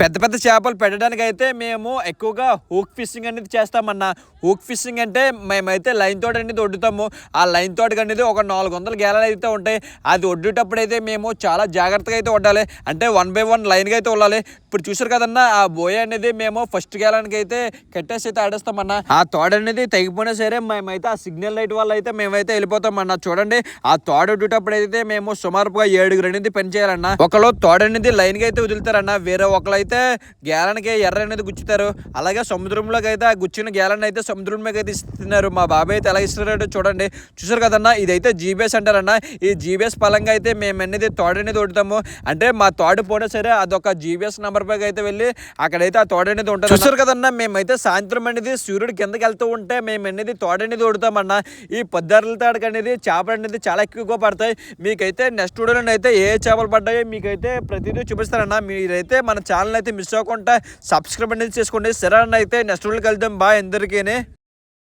పెద్ద పెద్ద చేపలు పెట్టడానికి అయితే మేము ఎక్కువగా హూక్ ఫిషింగ్ అనేది చేస్తామన్న. హూక్ ఫిషింగ్ అంటే మేమైతే లైన్ తోట అనేది వడ్డుతాము ఆ లైన్ తోటకి అనేది ఒక నాలుగు వందల గేలలు అయితే ఉంటాయి. అది వడ్డేటప్పుడు అయితే మేము చాలా జాగ్రత్తగా అయితే వడ్డాలి అంటే వన్ బై వన్ లైన్గా అయితే ఉండాలి ఇప్పుడు చూసారు కదన్నా ఆ బోయ అనేది మేము ఫస్ట్ గేలానికి అయితే కట్టేసి అయితే ఆడేస్తామన్న. ఆ తోడ అనేది తెగిపోయినా సరే మేమైతే ఆ సిగ్నల్ లైట్ వల్ల అయితే మేమైతే వెళ్ళిపోతామన్న. చూడండి ఆ తోడ వడ్డేటప్పుడు అయితే మేము సుమారుగా ఏడుగురు అనేది పని చేయాలన్న. ఒకళ్ళు తోడ అనేది లైన్గా అయితే వదులుతారన్న. వేరే ఒకళ్ళు ఒకళ్ళైతే గేలానికి ఎర్ర అనేది గుచ్చుతారు అలాగే సముద్రంలోకి అయితే ఆ గుచ్చిన గేలాన్ని అయితే సముద్రంలోకి అయితే ఇస్తున్నారు. మా బాబాయ్ అయితే ఎలా ఇస్తున్నారో చూడండి. చూసారు కదన్నా ఇదైతే జీబీఎస్ అంటారన్న. ఈ జీబీఎస్ పలంగా అయితే మేము అనేది తోడ అనేది వడుతాము. అంటే మా తోడు పోయినా సరే అదొక జీబీఎస్ నెంబర్ పైకి అయితే వెళ్ళి అక్కడైతే ఆ తోడ అనేది ఉంటుంది చూసారు కదన్నా మేమైతే సాయంత్రం అనేది సూర్యుడు కిందకి వెళ్తూ ఉంటే మేము అనేది తోడ అనేది వడుతామన్న. ఈ పొద్దుర్ల తాడక అనేది చేపలు అనేది చాలా ఎక్కువగా పడతాయి. మీకైతే నెక్స్ట్ వీడియోలో అయితే ఏ చేపలు పడ్డాయో మీకైతే ప్రతిదీ చూపిస్తారన్న మీరైతే మన ఛానల్ అయితే మిస్ అవ్వకుండా సబ్స్క్రైబ్ అనేది చేసుకోండి. సరే అయితే నెక్స్ట్ వీడియోకి వెళ్దాం బాయ్ అందరికీ